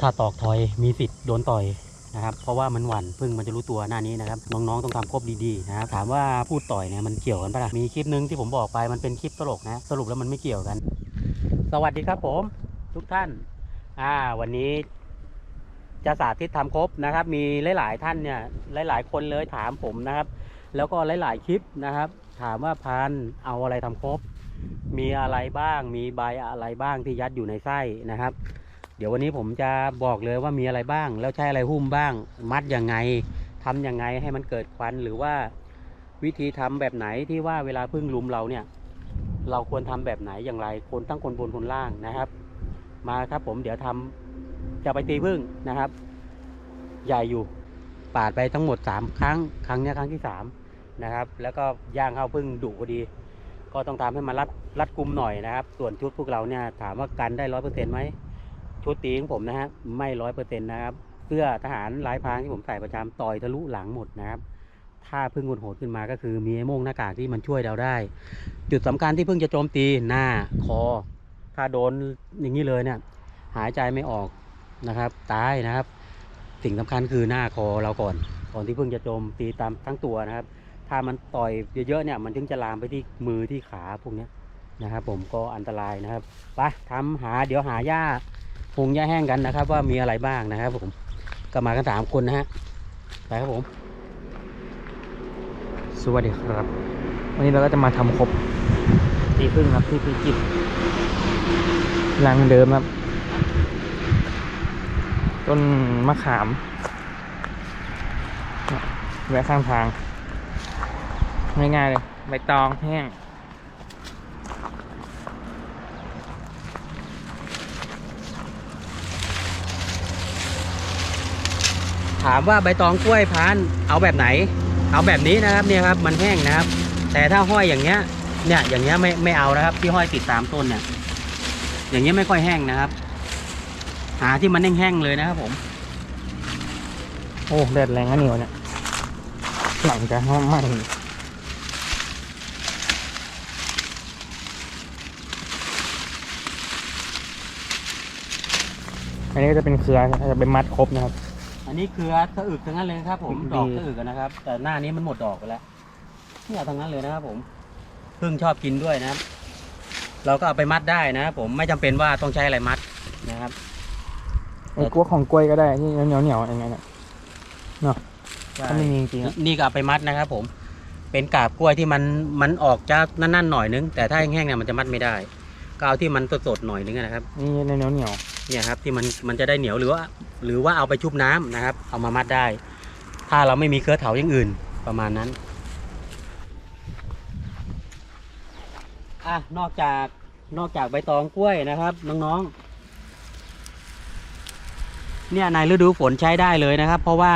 ถ้าตอกถอยมีสิทธิ์โดนต่อยนะครับ เพราะว่ามันหวั่นพึ่งมันจะรู้ตัวหน้านี้นะครับน้องๆต้องทำครบดีๆนะครับถามว่าพูดต่อยเนี่ยมันเกี่ยวกันปะล่ะมีคลิปหนึงที่ผมบอกไปมันเป็นคลิปตลกนะสรุปแล้วมันไม่เกี่ยวกัน สวัสดีครับผม ทุกท่าน อ่า วันนี้จะสาธิตทำครบนะครับ มีหลาย ๆ ท่านเนี่ยหลาย ๆ คนเลยถามผมนะครับ แล้วก็หลาย ๆ คลิปนะครับ ถามว่าพานเอาอะไรทำครบ มีอะไรบ้าง มีใบอะไรบ้างที่ยัดอยู่ในไส้นะครับ เดี๋ยววันนี้ผมจะบอกเลยว่ามีอะไรบ้าง แล้วใช้อะไรหุ้มบ้าง มัดยังไงทำยังไงให้มันเกิดควันหรือว่าวิธีทำแบบไหนที่ว่าเวลาพึ่งลุมเราเนี่ย เราควรทำแบบไหนอย่างไร คนทั้งคนบนคนล่างนะครับ มาครับผมเดี๋ยวทำจะไปตีพึ่งนะครับ ใหญ่อยู่ปาดไปทั้งหมด 3 ครั้ง ครั้งนี้ครั้งที่3นะครับ แล้วก็ย่างเข้าพึ่งดุพอดี ก็ต้องทำให้มันรัดรัดกุมหน่อยนะครับ ส่วนชุดพวกเราเนี่ยถามว่ากันได้ร้อยเปอร์เซ็นต์ไหม ชุดตีของผมนะฮะไม่ร้อยเปอร์เซ็นต์นะครับเสื้อทหารลายพรางที่ผมใส่ประจำต่อยทะลุหลังหมดนะครับ ถ้าพึ่งโหดขึ้นมาก็คือมีไอ้โม่งหน้ากากที่มันช่วยเราได้ จุดสำคัญที่พึ่งจะโจมตีหน้าคอ ถ้าโดนอย่างนี้เลยเนี่ย หายใจไม่ออกนะครับตายนะครับ สิ่งสำคัญคือหน้าคอเราก่อน ก่อนที่พึ่งจะโจมตีตามทั้งตัวนะครับ ถ้ามันต่อยเยอะๆเนี่ยมันถึงจะลามไปที่มือที่ขาพวกนี้นะครับ ผมก็อันตรายนะครับไปทำหาเดี๋ยวหาหญ้า พงหญ้าแห้งกันนะครับ ว่ามีอะไรบ้างนะครับผมก็มากันสามคนนะฮะไปครับผม สวัสดีครับ วันนี้เราก็จะมาทำครบตีพึ่งครับที่พิจิตรรังเดิมครับ ต้นมะขามแวะข้างทางง่ายๆเลยใบตองแห้ง ถามว่าใบตองกล้วยพานเอาแบบไหน เอาแบบนี้นะครับเนี่ยครับมันแห้งนะครับ แต่ถ้าห้อยอย่างเงี้ยเนี่ยอย่างเงี้ยไม่ไม่เอานะครับ ที่ห้อยติดตามต้นเนี่ยอย่างเงี้ยไม่ค่อยแห้งนะครับ หาที่มันแห้งๆเลยนะครับ ผม โอ้แดดแรงนะเหนียวเนี่ยหลังจะห้องไหมอันนี้ก็จะเป็นเครือจะเป็นมัดครบนะครับ อันนี้คือสะอึกทั้งนั้นเลยครับ ผมดีดอกสะอึกอะนะครับ แต่หน้านี้มันหมดดอกไปแล้วเนี่ยทั้งนั้นเลยนะครับ ผมเพิ่งชอบกินด้วยนะครับ เราก็เอาไปมัดได้นะครับผมไม่จำเป็นว่าต้องใช้อะไรมัดนะครับ ไอ้กลัวของกล้วยก็ได้ที่เหนียวเหนียวๆอย่างเงี้ยเนี่ยถ้าไม่มีจริงๆอะนี่ก็เอาไปมัดนะครับ ผม เป็นกาบกล้วยที่มันมันออกจะนั่นๆหน่อยนึง แต่ถ้าแห้งๆเนี่ยมันจะมัดไม่ได้ก็เอาที่มันสดๆหน่อยนึงนะครับ นี่เหนียวเหนียวเนี่ยครับที่มันมันจะได้เหนียวหรือว่า หรือว่าเอาไปชุบน้ำนะครับ เอามามัดได้ ถ้าเราไม่มีเครือเถาอย่างอื่นประมาณนั้นอะนอกจากนอกจากใบตองกล้วยนะครับ น้องๆ เนี่ยในฤดูฝนใช้ได้เลยนะครับ เพราะว่า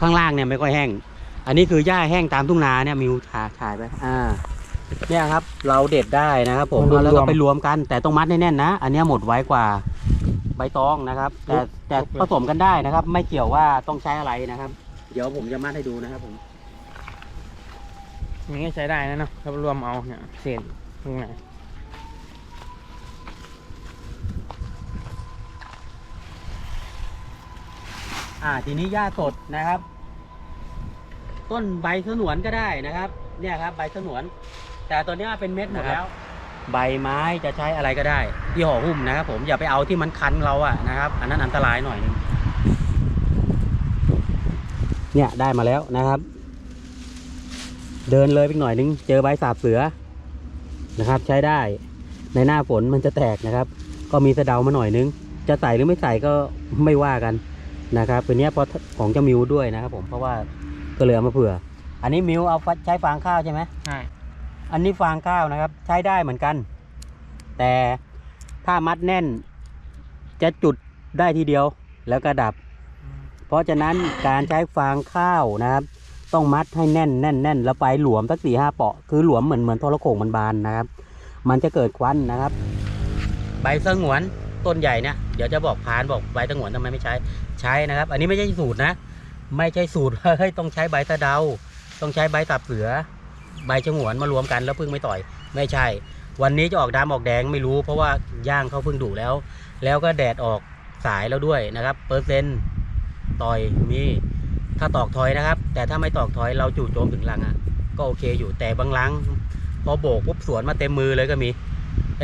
ข้างล่างเนี่ยไม่ค่อยแห้ง อันนี้คือหญ้าแห้งตามทุ่งนาเนี่ยมิวถ่ายถ่ายไปอ่าเนี่ยครับ เราเด็ดได้นะครับ ผมเอาแล้วก็ไปรวมกัน แต่ต้องมัดให้แน่นนะ อันเนี้ยหมดไว้กว่า ใบตองนะครับ แต่แต่ผสมกันได้นะครับ ไม่เกี่ยวว่าต้องใช้อะไรนะครับ เดี๋ยวผมจะมัดให้ดูนะครับผมๆอย่างนี้ใช้ได้นะเนาะถ้ารวมเอาเนี่ยเศษตรงไหนอ่าทีนี้หญ้าสดนะครับ ต้นใบสนวนก็ได้นะครับ เนี่ยครับ ใบสนวน แต่ตัวเนี้ยเป็นเม็ดหมดแล้ว ใบไม้จะใช้อะไรก็ได้ที่ห่อหุ้มนะครับผมอย่าไปเอาที่มันคันเราอะนะครับ อันนั้นอันตรายหน่อยนึงเนี่ยได้มาแล้วนะครับ เดินเลยไปหน่อยนึง เจอใบสาบเสือนะครับ ใช้ได้ในหน้าฝนมันจะแตกนะครับ ก็มีสะเดามาหน่อยนึง จะใส่หรือไม่ใส่ก็ไม่ว่ากันนะครับตัวเนี้ยเพราะของจะมิวด้วยนะครับผมเพราะว่าก็เลยเอามาเผื่อ อันนี้มิวเอาใช้ฟางข้าวใช่ไหมใช่ อันนี้ฟางข้าวนะครับ ใช้ได้เหมือนกัน แต่ถ้ามัดแน่นจะจุดได้ทีเดียวแล้วก็ดับ เพราะฉะนั้นการใช้ฟางข้าวนะครับ ต้องมัดให้แน่นแน่นแน่นแล้วไปหลวมสักสี่ห้าเปาะคือหลวมเหมือนเหมือนทรโขงมันบานนะครับ มันจะเกิดควันนะครับ ใบสงวนต้นใหญ่เนี่ยเดี๋ยวจะบอกพานบอกใบสงวนทำไมไม่ใช้ใช้นะครับ อันนี้ไม่ใช่สูตรนะ ไม่ใช่สูตรเฮ้ยต้องใช้ใบตะเดา ต้องใช้ใบตับเสือ ใบฉงวนมารวมกันแล้วพึ่งไม่ต่อย ไม่ใช่ วันนี้จะออกดำออกแดงไม่รู้ เพราะว่าย่างเขาพิ่งดุแล้ว แล้วก็แดดออกสายแล้วด้วยนะครับเปอร์เซ็นต์ต่อยมีถ้าตอกถอยนะครับ แต่ถ้าไม่ตอกถอยเราจู่โจมถึงรังอะก็โอเคอยู่แต่บางรังพอโบกปุ๊บสวนมาเต็มมือเลยก็มี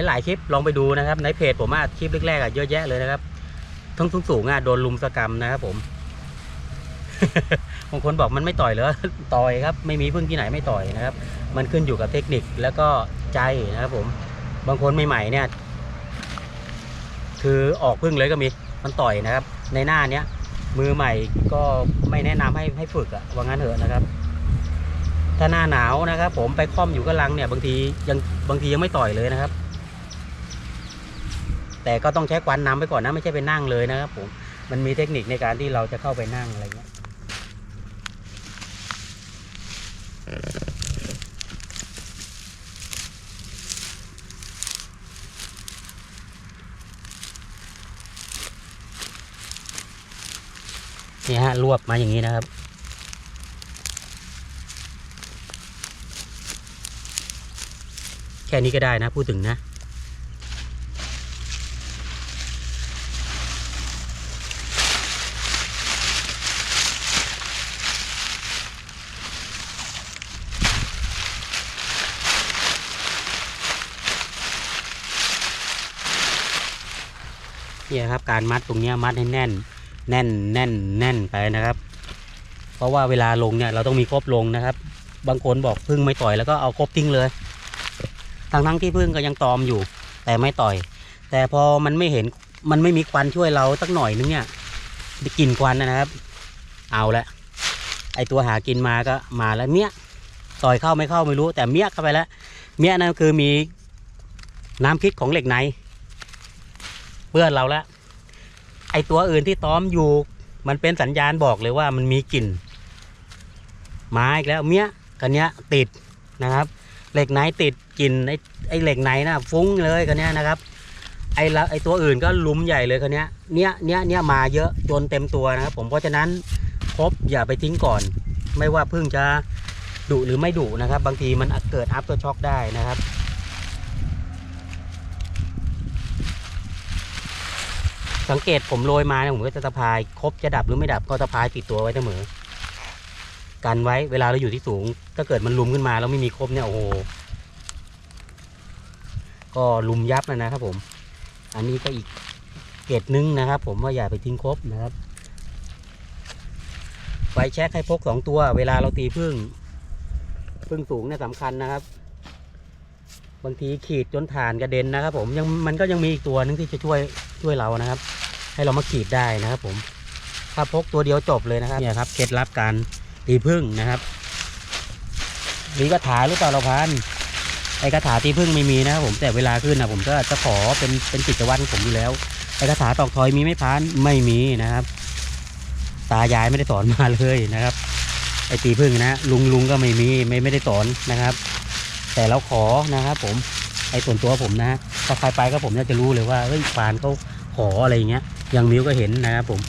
หลายๆคลิปลองไปดูนะครับในเพจผมอะคลิปแรกๆอะเยอะแยะเลยนะครับทั้งสูงๆอะโดนลุมสกรรมนะครับผม บางคนบอกมันไม่ต่อยเหรอต่อยครับไม่มีพึ่งที่ไหนไม่ต่อยนะครับ มันขึ้นอยู่กับเทคนิคแล้วก็ใจนะครับผมบางคนใหม่ๆเนี่ย คือออกพึ่งเลยก็มีมันต่อยนะครับ ในหน้าเนี้ยมือใหม่ก็ไม่แนะนำให้ให้ฝึกอะว่างั้นเถอะนะครับ ถ้าหน้าหนาวนะครับ ผมไปค่อมอยู่กับลังเนี่ย บางทียังบางทียังไม่ต่อยเลยนะครับ แต่ก็ต้องใช้ควันนำไปก่อนนะไม่ใช่ไปนั่งเลยนะครับ ผมมันมีเทคนิคในการที่เราจะเข้าไปนั่งอะไรเงี้ย นี่ฮะรวบมาอย่างนี้นะครับ แค่นี้ก็ได้นะพูดถึงนะ เนี่ยครับการมัดตรงนี้มัดให้แน่น แน่นแน่นแน่นไปนะครับ เพราะว่าเวลาลงเนี่ยเราต้องมีครบลงนะครับ บางคนบอกพึ่งไม่ต่อยแล้วก็เอาครบทิ้งเลยทั้งทั้งๆที่พึ่งก็ยังตอมอยู่ แต่ไม่ต่อย แต่พอมันไม่เห็นมันไม่มีควันช่วยเราสักหน่อยนึงเนี่ยกลิ่นควันนะครับ เอาละไอตัวหากินมาก็มาแล้วเมี้ยต่อยเข้าไม่เข้าไม่รู้ แต่เมี้ยเข้าไปแล้ว เมี้ยนั่นคือมีน้ำพิษของเหล็กในเพื่อนเราแล้ว อตัวอื่นที่ต้อมอยู่ มันเป็นสัญญาณบอกเลยว่ามันมีกลิ่นมาอีกแล้วเมี้ยกันเนี้ยติดนะครับ เหล็กไหนติดกลิ่นไอไอเหล็กไหนนะฟุ้งเลยกันเนี้ยนะครับ ไอละไอตัวอื่นก็ลุมใหญ่เลยกันเนี้ยเนี้ยเนี้ยเนี้ยมาเยอะจนเต็มตัวนะครับ ผมเพราะฉะนั้นครบอย่าไปทิ้งก่อน ไม่ว่าพิ่งจะดุหรือไม่ดุนะครับ บางทีมันเกิดอัพตัวช็อกได้นะครับ สังเกตผมโรยมาเนี่ยผมก็จะสะพายครบจะดับหรือไม่ดับก็สะพายติดตัวไว้เสมอ กันไว้เวลาเราอยู่ที่สูง ถ้าเกิดมันลุมขึ้นมาแล้วไม่มีครบเนี่ยโอ้โหก็ลุมยับนะนะครับ ผม อันนี้ก็อีกเกตนึงนะครับ ผมว่าอย่าไปทิ้งครบนะครับไฟแช็คให้พกสองตัว เวลาเราตีพึ่งพึ่งสูงเนี่ยสำคัญนะครับ บางทีขีดจนฐานกระเด็นนะครับ ผมยังมันก็ยังมีอีกตัวนึงที่จะช่วยช่วยเรานะครับ ให้เรามาขีดได้นะครับ ผม ถ้าพกตัวเดียวจบเลยนะครับเนี่ยครับเคล็ดลับการตีพึ่งนะครับมีกระถาหรือเปล่าเราพันไอกระถาตีพึ่งไม่มีนะครับผมแต่เวลาขึ้นนะผมก็จะขอเป็นเป็นกิจวัตรของผมอยู่แล้วไอกระถาตอกทอยมีไม่พันไม่มีนะครับ ตายายไม่ได้สอนมาเลยนะครับ ไอตีพึ่งนะลุงลุงก็ไม่มีไม่ไม่ได้สอนนะครับ แต่เราขอนะครับผมไอ้ส่วนตัวผมนะถ้าใครไปก็ผมจะรู้เลยว่าเฮ้ยฟานเขาขออะไรอย่างเงี้ย อย่างมิวก็เห็นนะครับผม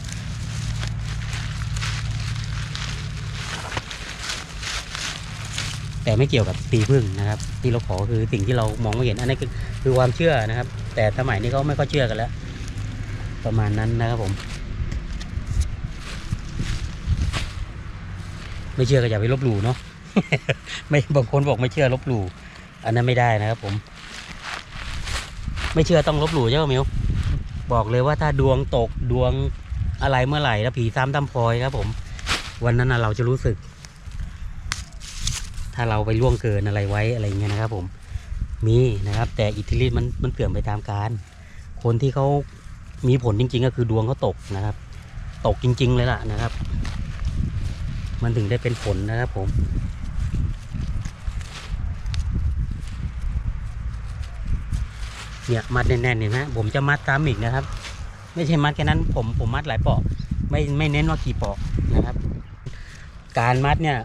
แต่ไม่เกี่ยวกับตีพึ่งนะครับ ที่เราขอคือสิ่งที่เรามองไม่เห็นอันนี้คือคือความเชื่อนะครับ แต่สมัยนี้เขาไม่ค่อยเชื่อกันแล้ว ประมาณนั้นนะครับผม ไม่เชื่อก็อย่าไปลบหลู่เนาะไม่บางคนบอกไม่เชื่อลบหลู่อันนั้นไม่ได้นะครับผม ไม่เชื่อต้องลบหลู่ใช่ไหมมิว บอกเลยว่าถ้าดวงตกดวงอะไรเมื่อไหร่แล้วผีซ้ำตำพลอยครับผม วันนั้นนะเราจะรู้สึก ถ้าเราไปล่วงเกินอะไรไว้อะไรเงี้ยนะครับ ผม มีนะครับ แต่อิทธิฤทธิ์มันมันเปลี่ยนไปตามการ คนที่เขามีผลจริง ๆ ก็คือดวงเขาตกนะครับ ตกจริง ๆ เลยล่ะนะครับ มันถึงได้เป็นผลนะครับผม เนี่ยมัดแน่นๆเนี่ยนะผมจะมัดซ้ำอีกนะครับ ไม่ใช่มัดแค่นั้นผมผมมัดหลายปอกไม่ไม่เน้นว่ากี่ปอกนะครับ การมัดเนี่ย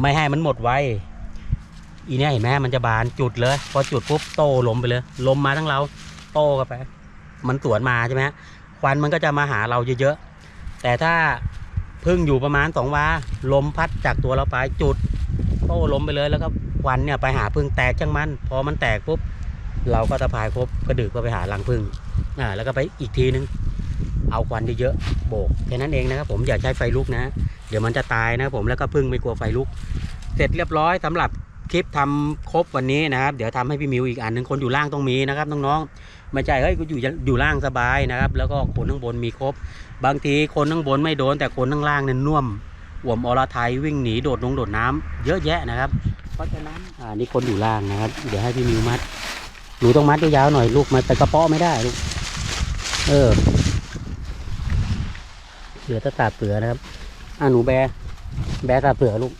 ไม่ให้มันหมดไวอีเนี่ยเห็นไหมมันจะบานจุดเลย พอจุดปุ๊บโต้ลมไปเลยลมมาทั้งเราโตกันไป มันสวนมาใช่ไหมควันมันก็จะมาหาเราเยอะๆแต่ถ้าพึ่งอยู่ประมาณสองวาลมพัดจากตัวเราไปจุด โต้ลมไปเลยแล้วก็ควันเนี่ยไปหาพึ่งแตกจังมัน พอมันแตกปุ๊บ เราก็สะพายครบกระดึกก็ไปหารังพึ่งอ่าแล้วก็ไปอีกทีนึง เอาควันเยอะๆโบกแค่นั้นเองนะครับผมอย่าใช้ไฟลุกนะ เดี๋ยวมันจะตายนะครับผมแล้วก็พึ่งไม่กลัวไฟลุก เสร็จเรียบร้อยสำหรับคลิปทำครบวันนี้นะครับ เดี๋ยวทำให้พี่มิวอีกอันหนึ่งคนอยู่ล่างต้องมีนะครับน้องๆไม่ใช่เฮ้ยกูอยู่อยู่ล่างสบายนะครับ แล้วก็คนข้างบนมีครบ บางทีคนข้างบนไม่โดน แต่คนข้างล่างเนี่ยน่วมอ่วมอรไทยวิ่งหนีโดดลงโดดน้ำเยอะแยะนะครับ เพราะฉะนั้นอ่านี่คนอยู่ล่างนะครับ เดี๋ยวให้พี่มิวมัด หนูต้องมัดยาวๆหน่อยลูกมันไปกระเปาะไม่ได้ลูก เออ เหลือตะตาเปลือนะครับ อ่าหนูแบ แบตาเปลือลูก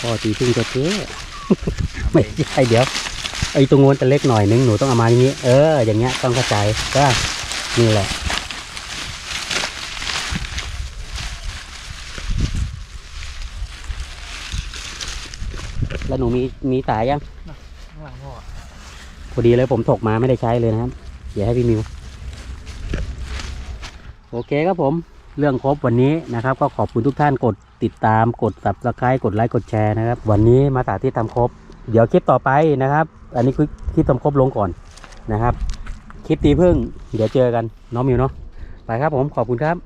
พ่อตีพึ่งจะเจ๊ ไม่ใช่เดี๋ยว ไอ้ตรงโน้นจะเล็กหน่อยนึงหนูต้องเอามาอย่างนี้ เออ อย่างเงี้ยต้องเข้าใจก็นี่แหละแล้วหนูมีมีสายยัง พอดีเลยผมถกมาไม่ได้ใช้เลยนะครับ เดี๋ยวให้พี่มิว โอเคครับผม เรื่องครบวันนี้นะครับ ก็ขอบคุณทุกท่านกดติดตามกด subscribe กดไลค์กดแชร์นะครับ วันนี้มาสาธิตทำครบ เดี๋ยวคลิปต่อไปนะครับ อันนี้คือคลิปทำครบลงก่อนนะครับ คลิปตีพึ่ง เดี๋ยวเจอกันน้องมิวเนาะไปครับผมขอบคุณครับ